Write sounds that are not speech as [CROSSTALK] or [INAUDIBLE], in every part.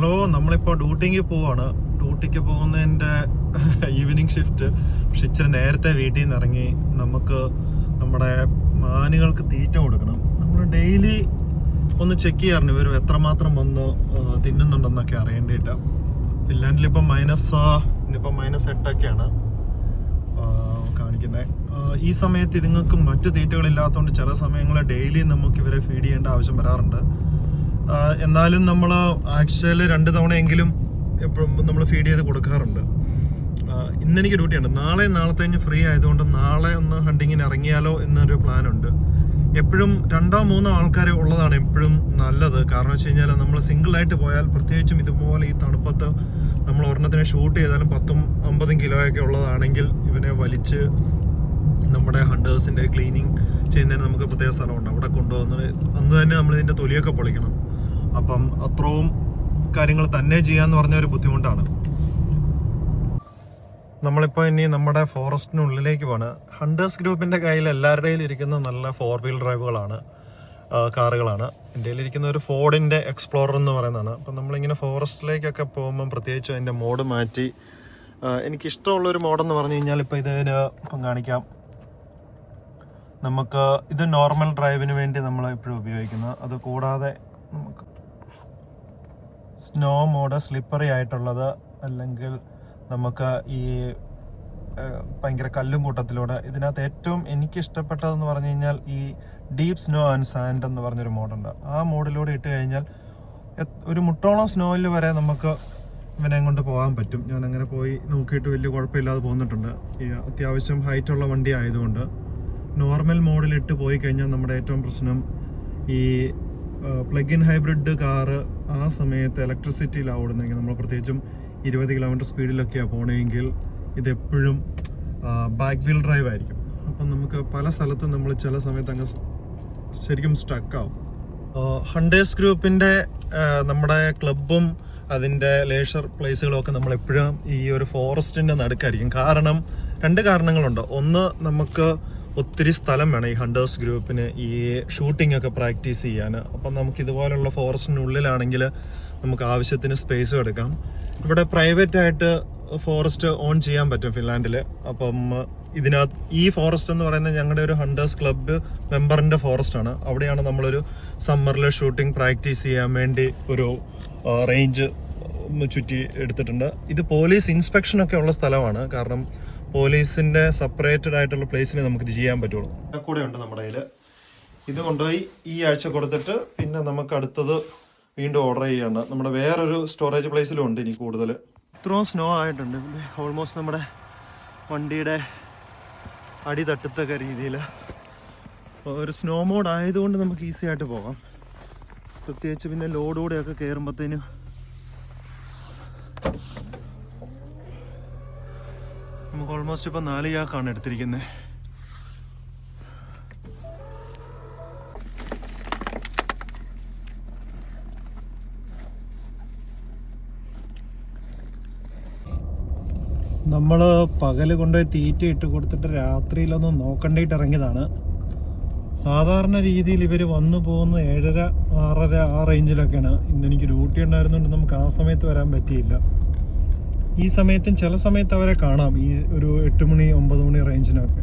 Hello നമ്മളിപ്പോൾ ഡ്യൂട്ടിക്ക് പോവാണ്. ഡ്യൂട്ടിക്ക് പോകുന്നതിന്റെ [LAUGHS] ഈവനിങ് ഷിഫ്റ്റ്. പക്ഷെ ഇച്ചിരി നേരത്തെ വീട്ടിൽ നിന്ന് ഇറങ്ങി നമുക്ക് നമ്മുടെ മാനുകൾക്ക് തീറ്റ കൊടുക്കണം. നമ്മൾ ഡെയിലി ഒന്ന് ചെക്ക് ചെയ്യാറുണ്ട് ഇവർ എത്രമാത്രം വന്ന് തിന്നുന്നുണ്ടെന്നൊക്കെ അറിയേണ്ടിയിട്ട്. ഫിൻലാൻഡിൽ ഇപ്പം മൈനസ് ഇന്നിപ്പോൾ മൈനസ് എട്ടൊക്കെയാണ് കാണിക്കുന്നത് ഈ സമയത്ത് ഇതുങ്ങൾക്ക് മറ്റു തീറ്റകളില്ലാത്തതുകൊണ്ട് ചില സമയങ്ങളിൽ ഡെയിലി നമുക്ക് ഇവരെ ഫീഡ് ചെയ്യേണ്ട ആവശ്യം വരാറുണ്ട്. എന്നാലും നമ്മൾ ആഴ്ചയിൽ രണ്ട് തവണയെങ്കിലും എപ്പോഴും നമ്മൾ ഫീഡ് ചെയ്ത് കൊടുക്കാറുണ്ട്. ഇന്നെനിക്ക് ഡ്യൂട്ടി ഉണ്ട്. നാളെ നാളത്തെ കഴിഞ്ഞ് ഫ്രീ ആയതുകൊണ്ട് നാളെ ഒന്ന് ഹണ്ടിങ്ങിന് ഇറങ്ങിയാലോ എന്നൊരു പ്ലാൻ ഉണ്ട് എപ്പോഴും രണ്ടോ മൂന്നോ ആൾക്കാർ ഉള്ളതാണ് എപ്പോഴും നല്ലത്. കാരണം വെച്ച് കഴിഞ്ഞാൽ നമ്മൾ സിംഗിളായിട്ട് പോയാൽ പ്രത്യേകിച്ചും ഇതുപോലെ ഈ തണുപ്പത്ത് നമ്മൾ ഒരെണ്ണത്തിനെ ഷൂട്ട് ചെയ്താലും പത്തും അമ്പതും കിലോയൊക്കെ ഉള്ളതാണെങ്കിൽ ഇവനെ വലിച്ച് നമ്മുടെ ഹണ്ടേഴ്സിന്റെ ക്ലീനിങ് ചെയ്യുന്നതിന് നമുക്ക് പ്രത്യേക സ്ഥലമുണ്ട്. അവിടെ കൊണ്ടുവന്ന് അന്ന് തന്നെ നമ്മൾ ഇതിന്റെ തൊലിയൊക്കെ പൊളിക്കണം. അപ്പം അത്രയും കാര്യങ്ങൾ തന്നെ ചെയ്യാന്ന് പറഞ്ഞ ഒരു ബുദ്ധിമുട്ടാണ്. നമ്മളിപ്പോൾ ഇനി നമ്മുടെ ഫോറസ്റ്റിനുള്ളിലേക്ക് പോണ് ഹണ്ടേഴ്സ് ഗ്രൂപ്പിന്റെ കയ്യിൽ എല്ലാവരുടെയും ഇരിക്കുന്ന നല്ല ഫോർ വീൽ ഡ്രൈവുകളാണ് കാറുകളാണ്. എന്റെ ഇരിക്കുന്ന ഒരു ഫോർഡിന്റെ എക്സ്പ്ലോറർ എന്ന് പറയുന്നതാണ്. അപ്പം നമ്മളിങ്ങനെ ഫോറസ്റ്റിലേക്കൊക്കെ പോകുമ്പം പ്രത്യേകിച്ച് അതിന്റെ മോഡ് മാറ്റി എനിക്ക് ഇഷ്ടമുള്ള ഒരു മോഡെന്ന് പറഞ്ഞു കഴിഞ്ഞാൽ ഇപ്പോൾ ഇതിന് ഇപ്പം കാണിക്കാം. നമുക്ക് ഇത് നോർമൽ ഡ്രൈവിന് വേണ്ടി നമ്മൾ ഇപ്പോഴും ഉപയോഗിക്കുന്നത് അത് കൂടാതെ നമുക്ക് സ്നോ മോഡ് സ്ലിപ്പറി ആയിട്ടുള്ളത് അല്ലെങ്കിൽ നമുക്ക് ഈ ഭയങ്കര കല്ലും കൂട്ടത്തിലൂടെ ഇതിനകത്ത് ഏറ്റവും എനിക്ക് ഇഷ്ടപ്പെട്ടതെന്ന് പറഞ്ഞു കഴിഞ്ഞാൽ ഈ ഡീപ്പ് സ്നോ ആൻഡ് സാൻഡ് എന്ന് പറഞ്ഞൊരു മോഡുണ്ട്. ആ മോഡിലൂടെ ഇട്ട് കഴിഞ്ഞാൽ ഒരു മുട്ടോളം സ്നോയിൽ വരെ നമുക്ക് ഇവനെ കൊണ്ട് പോകാൻ പറ്റും. ഞാൻ അങ്ങനെ പോയി നോക്കിയിട്ട് വലിയ കുഴപ്പമില്ലാതെ പോന്നിട്ടുണ്ട്. ഈ അത്യാവശ്യം ഹൈറ്റുള്ള വണ്ടി ആയതുകൊണ്ട്. നോർമൽ മോഡിലിട്ട് പോയി കഴിഞ്ഞാൽ നമ്മുടെ ഏറ്റവും പ്രശ്നം ഈ പ്ലഗ് ഇൻ ഹൈബ്രിഡ് കാറ് ആ സമയത്ത് ഇലക്ട്രിസിറ്റിയിലാണ് ഓടുന്നെങ്കിൽ നമ്മൾ പ്രത്യേകിച്ചും ഇരുപത് കിലോമീറ്റർ സ്പീഡിലൊക്കെയാണ് പോകണമെങ്കിൽ ഇതെപ്പോഴും ബാക്ക് വീൽ ഡ്രൈവ് ആയിരിക്കും. അപ്പം നമുക്ക് പല സ്ഥലത്തും നമ്മൾ ചില സമയത്ത് അങ്ങ് ശരിക്കും സ്റ്റക്കാവും ഹണ്ടേഴ്സ് ഗ്രൂപ്പിന്റെ നമ്മുടെ ക്ലബും അതിന്റെ ലേഷർ പ്ലേസുകളൊക്കെ നമ്മൾ എപ്പോഴും ഈ ഒരു ഫോറസ്റ്റിന്റെ നടുക്കായിരിക്കും. കാരണം രണ്ട് കാരണങ്ങളുണ്ട്. ഒന്ന് നമുക്ക് ഒത്തിരി സ്ഥലം വേണം ഈ ഹണ്ടേഴ്സ് ഗ്രൂപ്പിന് ഈ ഷൂട്ടിംഗ് ഒക്കെ പ്രാക്ടീസ് ചെയ്യാൻ. അപ്പം നമുക്ക് ഇതുപോലുള്ള ഫോറസ്റ്റിനുള്ളിലാണെങ്കിൽ നമുക്ക് ആവശ്യത്തിന് സ്പേസ് എടുക്കാം. ഇവിടെ പ്രൈവറ്റ് ആയിട്ട് ഫോറസ്റ്റ് ഓൺ ചെയ്യാൻ പറ്റും ഫിൻലാൻഡിൽ. അപ്പം ഇതിനകത്ത് ഈ ഫോറസ്റ്റ് എന്ന് പറയുന്നത് ഞങ്ങളുടെ ഒരു ഹണ്ടേഴ്സ് ക്ലബ്ബ് മെമ്പറിന്റെ ഫോറസ്റ്റ് ആണ്. അവിടെയാണ് നമ്മളൊരു സമ്മറിൽ ഷൂട്ടിംഗ് പ്രാക്ടീസ് ചെയ്യാൻ വേണ്ടി ഒരു റേഞ്ച് ചുറ്റി എടുത്തിട്ടുണ്ട്. ഇത് പോലീസ് ഇൻസ്പെക്ഷനൊക്കെ ഉള്ള സ്ഥലമാണ്. കാരണം പോലീസിന്റെ സെപ്പറേറ്റഡ് ആയിട്ടുള്ള പ്ലേസിൽ നമുക്ക് ഇത് ചെയ്യാൻ പറ്റുള്ളൂ. കൂടെ ഉണ്ട് നമ്മുടെ കയ്യിൽ ഇത് കൊണ്ടുപോയി ഈ ആഴ്ച കൊടുത്തിട്ട് പിന്നെ നമുക്ക് അടുത്തത് വീണ്ടും ഓർഡർ ചെയ്യേണ്ട നമ്മുടെ വേറൊരു സ്റ്റോറേജ് പ്ലേസിലും ഉണ്ട് ഇനി കൂടുതൽ ഇത്രയും സ്നോ ആയിട്ടുണ്ട്. ഓൾമോസ്റ്റ് നമ്മുടെ വണ്ടിയുടെ അടി തട്ടത്തക്ക രീതിയിൽ ഒരു സ്നോ മോഡ് ആയതുകൊണ്ട് നമുക്ക് ഈസി ആയിട്ട് പോകാം. പ്രത്യേകിച്ച് പിന്നെ ലോഡ് കൂടെയൊക്കെ കയറുമ്പോഴത്തേനും ഓൾമോസ്റ്റ് ഇപ്പൊ നാല് ചാക്കാണ് എടുത്തിരിക്കുന്നത് നമ്മൾ പകൽ കൊണ്ടുപോയി തീറ്റ ഇട്ട് കൊടുത്തിട്ട് രാത്രിയിലൊന്നും നോക്കണ്ടിട്ട് ഇറങ്ങിയതാണ്. സാധാരണ രീതിയിൽ ഇവർ വന്നു പോകുന്ന ഏഴര ആറര ആ റേഞ്ചിലൊക്കെയാണ് ഇന്ന് എനിക്ക് ഡ്യൂട്ടി ഉണ്ടായിരുന്നുകൊണ്ട് നമുക്ക് ആ സമയത്ത് വരാൻ പറ്റിയില്ല. ഈ സമയത്തും ചില സമയത്ത് അവരെ കാണാം. ഈ ഒരു എട്ട് മണി ഒമ്പത് മണി റേഞ്ചിനൊക്കെ.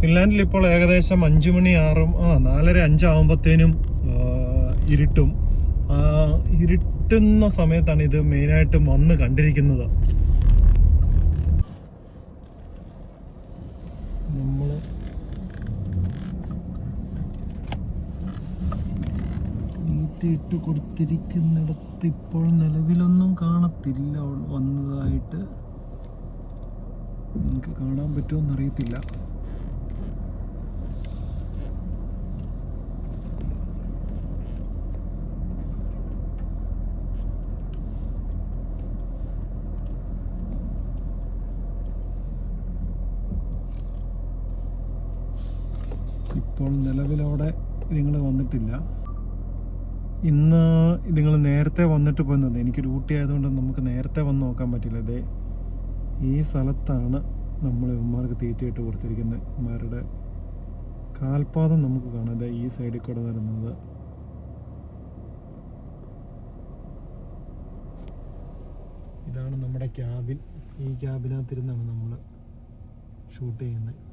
ഫിൻലാൻഡിൽ ഇപ്പോൾ ഏകദേശം അഞ്ച് മണി ആറും ആ നാലര അഞ്ചാവുമ്പത്തേനും ഇരുട്ടും. ഇരുട്ടുന്ന സമയത്താണ് ഇത് മെയിനായിട്ടും വന്ന് കണ്ടിരിക്കുന്നത് നമ്മൾ ഇട്ട് കൊടുത്തിരിക്കുന്നിടത്ത് ഇപ്പോൾ നിലവിലൊന്നും കാണത്തില്ല. വന്നതായിട്ട് നിങ്ങൾക്ക് കാണാൻ പറ്റുമെന്ന് എന്നറിയത്തില്ല ഇപ്പോൾ നിലവിലവിടെ നിങ്ങൾ വന്നിട്ടില്ല. ഇന്ന് നിങ്ങൾ നേരത്തെ വന്നിട്ട് പോയി തന്നെ എനിക്ക് ഡ്യൂട്ടി ആയതുകൊണ്ട് നമുക്ക് നേരത്തെ വന്ന് നോക്കാൻ പറ്റില്ല. ദേ ഈ സ്ഥലത്താണ് നമ്മൾ ഇവന്മാർക്ക് തീറ്റയിട്ട് കൊടുത്തിരിക്കുന്നത്. ഇവന്മാരുടെ കാൽപാദം നമുക്ക് കാണാം. ദേ ഈ സൈഡിൽ കൂടെ വരുന്നത് ഇതാണ് നമ്മുടെ ക്യാബിൻ. ഈ ക്യാബിനകത്തിരുന്നാണ് നമ്മൾ ഷൂട്ട് ചെയ്യുന്നത്.